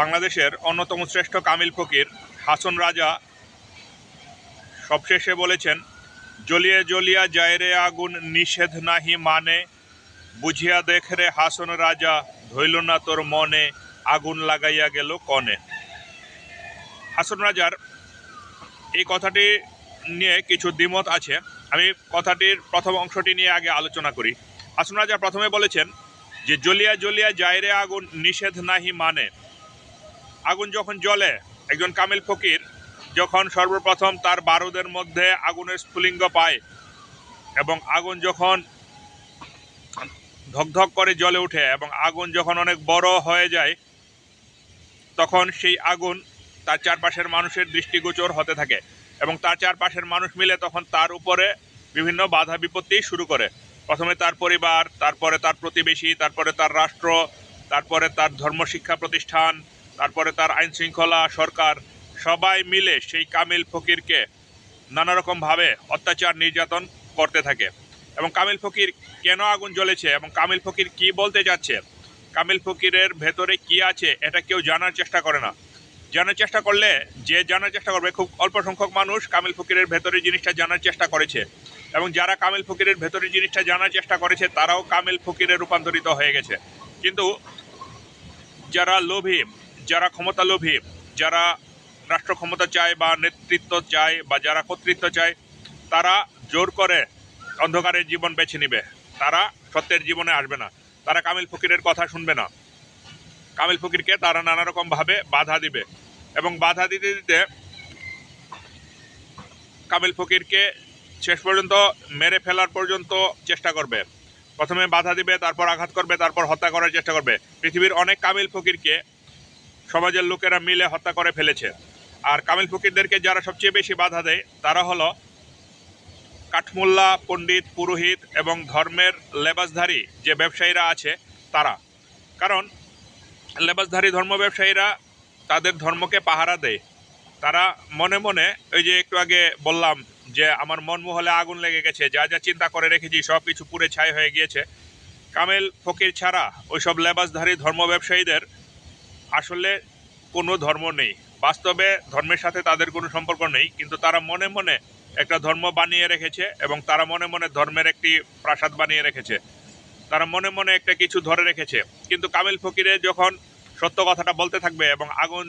বাংলাদেশের অন্যতম শ্রেষ্ঠ কামিল ফকির হাসন রাজা সবশেষে বলেছেন জ্বলিয়ে জ্বলিয়া যায় রে আগুন, নিষেধ নাহি মানে। বুঝিয়া দেখ রে হাসন রাজা, ধইল না তোর মনে, আগুন লাগাইয়া গেল কনে। হাসন রাজার এই কথাটি নিয়ে কিছু দ্বিমত আছে। আমি কথাটির প্রথম অংশটি নিয়ে আগে আলোচনা করি। হাসন রাজা প্রথমে বলেছেন যে জ্বলিয়া জ্বলিয়া যায় রে আগুন, নিষেধ নাহি মানে। আগুন যখন জ্বলে, একজন কামিল ফকির যখন সর্বপ্রথম তার বারুদের মধ্যে আগুনের স্ফুলিঙ্গ পায় এবং আগুন যখন ধকধক করে জ্বলে ওঠে এবং আগুন যখন অনেক বড় হয়ে যায়, তখন সেই আগুন তার চারপাশের মানুষের দৃষ্টিগোচর হতে থাকে এবং তার চারপাশের মানুষ মিলে তখন তার উপরে বিভিন্ন বাধা বিপত্তি শুরু করে। প্রথমে তার পরিবার, তারপরে তার প্রতিবেশী, তারপরে তার রাষ্ট্র, তারপরে তার ধর্ম শিক্ষা প্রতিষ্ঠান তারপরে তার আইন শৃঙ্খলা, সরকার, সবাই মিলে সেই কামিল ফকিরকে নানা রকমভাবে অত্যাচার, নির্যাতন করতে থাকে। এবং কামিল ফকির কেন আগুন জ্বলেছে এবং কামিল ফকির কি বলতে যাচ্ছে কামিল ফকিরের ভেতরে কি আছে এটা কেউ জানার চেষ্টা করে না। জানার চেষ্টা করলে, যে জানার চেষ্টা করবে, খুব অল্প সংখ্যক মানুষ কামিল ফকিরের ভেতরে জিনিসটা জানার চেষ্টা করেছে। এবং যারা কামিল ফকিরের ভেতরে জিনিসটা জানার চেষ্টা করেছে, তারাও কামিল ফকিরে রূপান্তরিত হয়ে গেছে। কিন্তু যারা লোভী যারা ক্ষমতা লোভী যারা রাষ্ট্র ক্ষমতা চায় বা নেতৃত্ব চায় বা যারা কর্তৃত্ব চায়, তারা জোর করে অন্ধকারের জীবন বেছে নিবে। তারা সত্যের জীবনে আসবে না। তারা কামিল ফকিরের কথা শুনবে না। কামিল ফকিরকে তারা নানা রকমভাবে বাধা দিবে এবং বাধা দিতে দিতে কামিল ফকিরকে শেষ পর্যন্ত মেরে ফেলার পর্যন্ত চেষ্টা করবে। প্রথমে বাধা দিবে, তারপর আঘাত করবে, তারপর হত্যা করার চেষ্টা করবে। পৃথিবীর অনেক কামিল ফকিরকে সমাজের লোকেরা মিলে হত্যা করে ফেলেছে। আর কামিল ফকিরদেরকে যারা সবচেয়ে বেশি বাধা দেয়, তারা হলো কাঠমোল্লা, পণ্ডিত, পুরোহিত এবং ধর্মের লেবাসধারী যে ব্যবসায়ীরা আছে, তারা। কারণ লেবাসধারী ধর্ম ব্যবসায়ীরা তাদের ধর্মকে পাহারা দেয়। তারা মনে মনে, ওই যে একটু আগে বললাম যে আমার মন মহলে আগুন লেগে গেছে, যা যা চিন্তা করে রেখেছি সব কিছু পুড়ে ছাই হয়ে গিয়েছে। কামেল ফকির ছাড়া ওইসব লেবাসধারী ধর্ম ব্যবসায়ীদের আসলে কোনো ধর্ম নেই। বাস্তবে ধর্মের সাথে তাদের কোনো সম্পর্ক নেই, কিন্তু তারা মনে মনে একটা ধর্ম বানিয়ে রেখেছে এবং তারা মনে মনে ধর্মের একটি প্রাসাদ বানিয়ে রেখেছে। তারা মনে মনে একটা কিছু ধরে রেখেছে। কিন্তু কামিল ফকিরে যখন সত্য কথাটা বলতে থাকবে এবং আগুন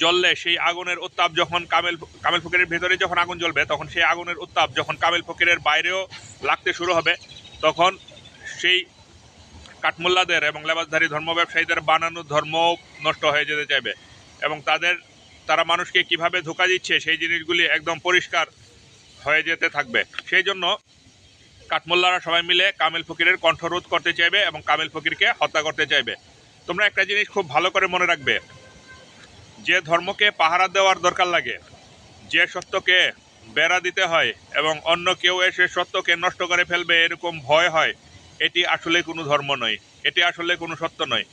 জ্বললে, সেই আগুনের উত্তাপ যখন কামেল কামেল ফকিরের ভেতরে যখন আগুন জ্বলবে, তখন সেই আগুনের উত্তাপ যখন কামেল ফকিরের বাইরেও লাগতে শুরু হবে, তখন সেই কাঠমোল্লাদের এবং লেবাসধারী ধর্ম ব্যবসায়ীদের বানানো ধর্ম নষ্ট হয়ে যেতে চাইবে। এবং তাদের, তারা মানুষকে কীভাবে ধোকা দিচ্ছে সেই জিনিসগুলি একদম পরিষ্কার হয়ে যেতে থাকবে। সেই জন্য কাঠমোল্লারা সবাই মিলে কামিল ফকিরের কণ্ঠরোধ করতে চাইবে এবং কামিল ফকিরকে হত্যা করতে চাইবে। তোমরা একটা জিনিস খুব ভালো করে মনে রাখবে। যে ধর্মকে পাহারা দেওয়ার দরকার লাগে, যে সত্যকে বেড়া দিতে হয় এবং অন্য কেউ এসে সত্যকে নষ্ট করে ফেলবে এরকম ভয় হয় এটি আসলে কোনো ধর্ম নয়, এটি আসলে কোনো সত্য নয়।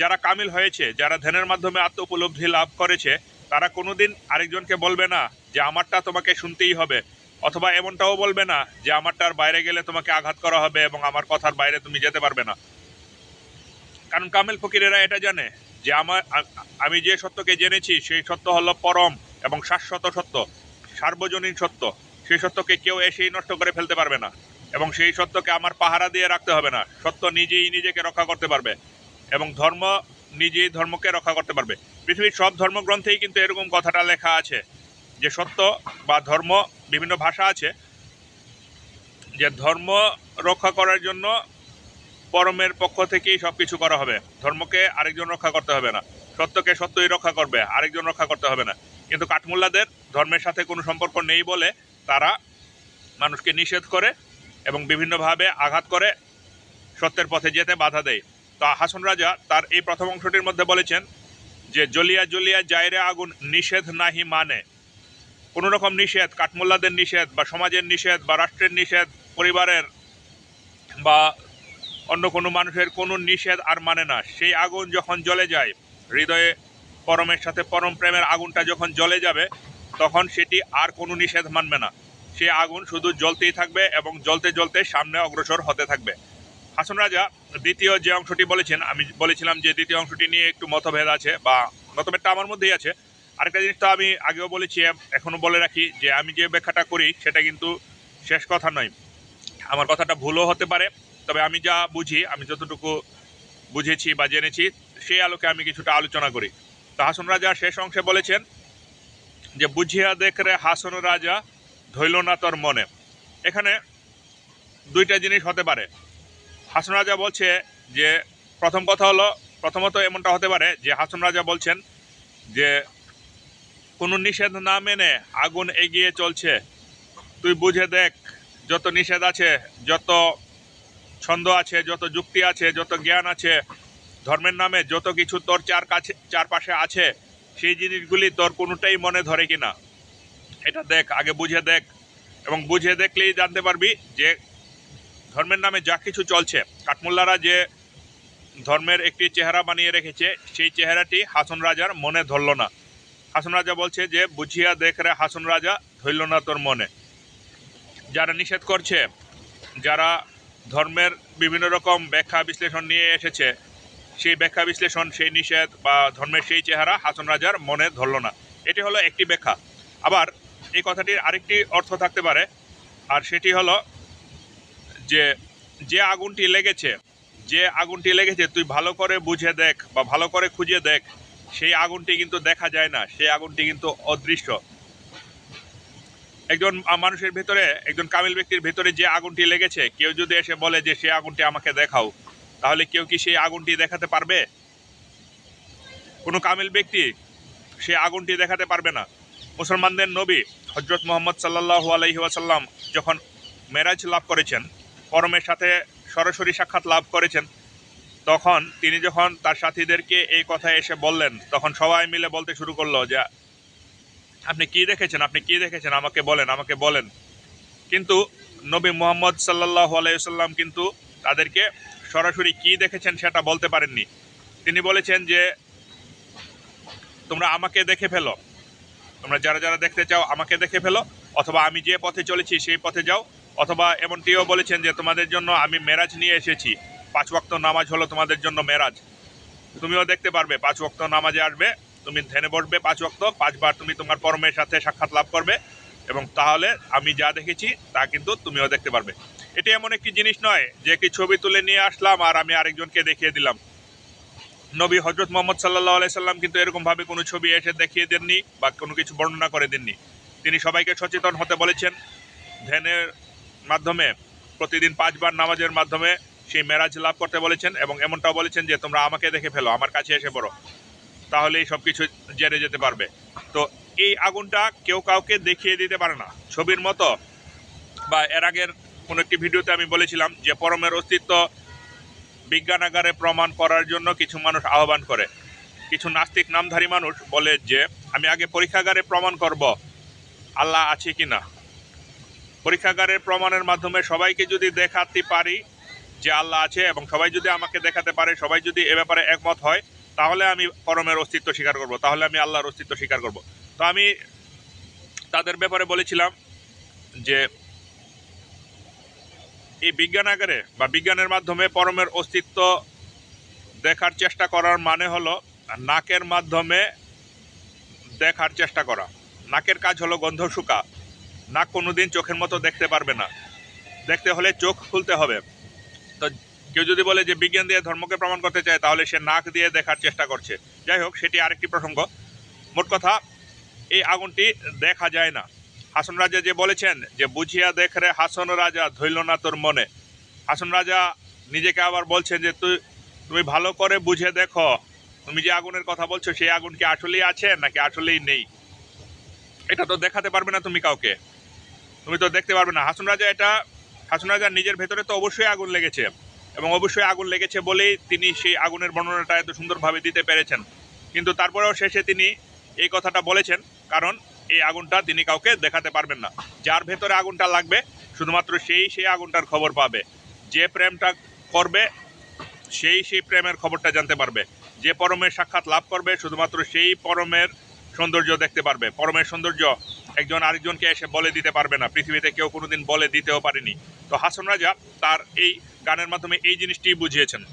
যারা কামিল হয়েছে, যারা ধ্যানের মাধ্যমে আত্ম উপলব্ধি লাভ করেছে, তারা কোনোদিন আরেকজনকে বলবে না যে, আমারটা তোমাকে শুনতেই হবে, অথবা এমনটাও বলবে না যে, আমারটার বাইরে গেলে তোমাকে আঘাত করা হবে এবং আমার কথার বাইরে তুমি যেতে পারবে না। কারণ কামেল ফকিরেরা এটা জানে যে, আমার আমি যে সত্যকে জেনেছি, সেই সত্য হলো পরম এবং শাশ্বত সত্য, সার্বজনীন সত্য। সেই সত্যকে কেউ এসেই নষ্ট করে ফেলতে পারবে না। এবং সেই সত্যকে আমার পাহারা দিয়ে রাখতে হবে না। সত্য নিজেই নিজেকে রক্ষা করতে পারবে এবং ধর্ম নিজেই ধর্মকে রক্ষা করতে পারবে। পৃথিবীর সব ধর্মগ্রন্থেই কিন্তু এরকম কথাটা লেখা আছে যে সত্য বা ধর্ম বিভিন্ন ভাষা আছে যে ধর্ম রক্ষা করার জন্য পরমের পক্ষ থেকেই সব কিছু করা হবে। ধর্মকে আরেকজন রক্ষা করতে হবে না। সত্যকে সত্যই রক্ষা করবে, আরেকজন রক্ষা করতে হবে না। কিন্তু কাঠমোল্লাদের ধর্মের সাথে কোনো সম্পর্ক নেই বলে তারা মানুষকে নিষেধ করে এবং বিভিন্নভাবে আঘাত করে সত্যের পথে যেতে বাধা দেয়। তো হাসন রাজা তার এই প্রথম অংশটির মধ্যে বলেছেন যে জ্বলিয়া জ্বলিয়া জায়রে আগুন নিষেধ নাহি মানে। কোনো রকম নিষেধ, কাঠমোল্লাদের নিষেধ বা সমাজের নিষেধ বা রাষ্ট্রের নিষেধ, পরিবারের বা অন্য কোনো মানুষের কোনো নিষেধ আর মানে না। সেই আগুন যখন জ্বলে যায়, হৃদয়ে পরমের সাথে পরম প্রেমের আগুনটা যখন জ্বলে যাবে, তখন সেটি আর কোনো নিষেধ মানবে না। সেই আগুন শুধু জ্বলতেই থাকবে এবং জ্বলতে জ্বলতে সামনে অগ্রসর হতে থাকবে। হাসন রাজা দ্বিতীয় যে অংশটি বলেছেন, আমি বলেছিলাম যে দ্বিতীয় অংশটি নিয়ে একটু মতভেদ আছে বা মতভেদটা আমার মধ্যেই আছে। আরেকটা জিনিস তো আমি আগেও বলেছি এখনও বলে রাখি যে আমি যে ব্যাখ্যাটা করি, সেটা কিন্তু শেষ কথা নয়। আমার কথাটা ভুলও হতে পারে, তবে আমি যা বুঝি, আমি যতটুকু বুঝেছি বা জেনেছি, সেই আলোকে আমি কিছুটা আলোচনা করি। তো হাসন রাজা শেষ অংশে বলেছেন যে, বুঝিয়া দেখ রে হাসন রাজা ধৈল না তোর মনে। এখানে দুইটা জিনিস হতে পারে। হাসন রাজা বলছে যে, প্রথম কথা হলো, প্রথমত এমনটা হতে পারে যে, হাসন রাজা বলছেন যে, কোনো নিষেধ না মেনে আগুন এগিয়ে চলছে। তুই বুঝে দেখ, যত নিষেধ আছে, যত ছন্দ আছে, যত যুক্তি আছে, যত জ্ঞান আছে, ধর্মের নামে যত কিছু তোর চার কাছে চারপাশে আছে, সেই জিনিসগুলি তোর কোনোটাই মনে ধরে কিনা। এটা দেখ, আগে বুঝে দেখ। এবং বুঝে দেখলেই জানতে পারবি যে ধর্মের নামে যা কিছু চলছে, কাঠমোল্লারা যে ধর্মের একটি চেহারা বানিয়ে রেখেছে, সেই চেহারাটি হাসন রাজার মনে ধরল না। হাসন রাজা বলছে যে, বুঝিয়া দেখ রে হাসন রাজা, ধরল না তোর মনে। যারা নিষেধ করছে, যারা ধর্মের বিভিন্ন রকম ব্যাখ্যা বিশ্লেষণ নিয়ে এসেছে, সেই ব্যাখ্যা বিশ্লেষণ, সেই নিষেধ বা ধর্মের সেই চেহারা হাসন রাজার মনে ধরল না। এটি হলো একটি ব্যাখ্যা। আবার এই কথাটির আরেকটি অর্থ থাকতে পারে, আর সেটি হলো যে যে আগুনটি লেগেছে, যে আগুনটি লেগেছে, তুই ভালো করে বুঝে দেখ বা ভালো করে খুঁজে দেখ, সেই আগুনটি কিন্তু দেখা যায় না, সেই আগুনটি কিন্তু অদৃশ্য। একজন মানুষের ভেতরে, একজন কামিল ব্যক্তির ভেতরে যে আগুনটি লেগেছে, কেউ যদি এসে বলে যে সেই আগুনটি আমাকে দেখাও তাহলে কেউ কি সেই আগুনটি দেখাতে পারবে? কোনো কামিল ব্যক্তি সে আগুনটি দেখাতে পারবে না। মুসলমানদের নবী হজরত মোহাম্মদ সাল্লাহ আলহি ওয়াসাল্লাম যখন মেরাজ লাভ করেছেন পরমের সাথে সরাসরি সাক্ষাৎ লাভ করেছেন, তখন তিনি যখন তার সাথীদেরকে এই কথা এসে বললেন, তখন সবাই মিলে বলতে শুরু করল যে, আপনি কি দেখেছেন? আপনি কি দেখেছেন? আমাকে বলেন আমাকে বলেন। কিন্তু নবী মোহাম্মদ সাল্লাহ আলাইসাল্লাম কিন্তু তাদেরকে সরাসরি কি দেখেছেন সেটা বলতে পারেননি। তিনি বলেছেন যে, তোমরা আমাকে দেখে ফেলো। তোমরা যারা যারা দেখতে চাও, আমাকে দেখে ফেলো, অথবা আমি যে পথে চলেছি সেই পথে যাও, অথবা এমনটিও বলেছেন যে তোমাদের জন্য আমি মেরাজ নিয়ে এসেছি। পাঁচ ওয়াক্ত নামাজ হলো তোমাদের জন্য মেরাজ। তুমিও দেখতে পারবে, পাঁচ ওয়াক্ত নামাজে আসবে, তুমি ধ্যানে বসবে পাঁচ ওয়াক্ত, পাঁচবার তুমি তোমার পরমের সাথে সাক্ষাৎ লাভ করবে, এবং তাহলে আমি যা দেখেছি, তা কিন্তু তুমিও দেখতে পারবে। এটি এমন একটি জিনিস নয় যে একটি ছবি তুলে নিয়ে আসলাম আর আমি আরেকজনকে দেখিয়ে দিলাম। নবী হজরত মোহাম্মদ সাল্লাহ আলাইসাল্লাম কিন্তু এরকমভাবে কোনো ছবি এসে দেখিয়ে দেননি বা কোনো কিছু বর্ণনা করে দেননি। তিনি সবাইকে সচেতন হতে বলেছেন। ধ্যানের মাধ্যমে, প্রতিদিন পাঁচবার নামাজের মাধ্যমে সেই মেরাজ লাভ করতে বলেছেন এবং এমনটাও বলেছেন যে, তোমরা আমাকে দেখে ফেলো, আমার কাছে এসে পড়ো। তাহলেই সব কিছু জেনে যেতে পারবে। তো এই আগুনটা কেউ কাউকে দেখিয়ে দিতে পারে না। ছবির মতো বা এর আগের কোনো একটি ভিডিওতে আমি বলেছিলাম যে, পরমের অস্তিত্ব বিজ্ঞানাগারে প্রমাণ করার জন্য কিছু মানুষ আহ্বান করে। কিছু নাস্তিক নামধারী মানুষ বলে যে, আমি আগে পরীক্ষাগারে প্রমাণ করব। আল্লাহ আছে কি না? পরীক্ষাগারের প্রমাণের মাধ্যমে সবাইকে যদি দেখাতে পারি যে আল্লাহ আছে এবং সবাই যদি আমাকে দেখাতে পারে, সবাই যদি এ ব্যাপারে একমত হয়, তাহলে আমি পরমের অস্তিত্ব স্বীকার করব, তাহলে আমি আল্লাহর অস্তিত্ব স্বীকার করব। তো আমি তাদের ব্যাপারে বলেছিলাম যে এই বিজ্ঞানাগারে বা বিজ্ঞানের মাধ্যমে পরমের অস্তিত্ব দেখার চেষ্টা করার মানে হলো নাকের মাধ্যমে দেখার চেষ্টা করা। নাকের কাজ হলো গন্ধ শুকা। নাক কোনোদিন চোখের মতো দেখতে পারবে না। দেখতে হলে চোখ খুলতে হবে। তো কেউ যদি বলে যে বিজ্ঞান দিয়ে ধর্মকে প্রমাণ করতে চায়, তাহলে সে নাক দিয়ে দেখার চেষ্টা করছে। যাই হোক, সেটি আরেকটি প্রসঙ্গ। মোট কথা, এই আগুনটি দেখা যায় না। হাসন রাজা যে বলেছেন যে, বুঝিয়া দেখ রে হাসন রাজা ধৈল না তোর মনে। হাসন রাজা নিজেকে আবার বলছেন যে, তুই, তুমি ভালো করে বুঝে দেখো, তুমি যে আগুনের কথা বলছো, সেই আগুন কি আসলেই আছে নাকি আসলেই নেই? এটা তো দেখাতে পারবে না তুমি কাউকে। তুমি তো দেখতে পারবে না। হাসন রাজা এটা, হাসন রাজার নিজের ভেতরে তো অবশ্যই আগুন লেগেছে এবং অবশ্যই আগুন লেগেছে বলেই তিনি সেই আগুনের বর্ণনাটা এত সুন্দরভাবে দিতে পেরেছেন। কিন্তু তারপরেও শেষে তিনি এই কথাটা বলেছেন, কারণ এই আগুনটা তিনি কাউকে দেখাতে পারবেন না। যার ভেতরে আগুনটা লাগবে, শুধুমাত্র সেই সেই আগুনটার খবর পাবে। যে প্রেমটা করবে, সেই সেই প্রেমের খবরটা জানতে পারবে। যে পরমের সাক্ষাৎ লাভ করবে, শুধুমাত্র সেই পরমের সৌন্দর্য দেখতে পারবে। পরমের সৌন্দর্য একজন আরেকজনকে এসে বলে দিতে পারবে না। পৃথিবীতে কেউ কোনোদিন বলে দিতেও পারেনি। তো হাসন রাজা তার এই গানের মাধ্যমে এই জিনিসটি বুঝিয়েছেন।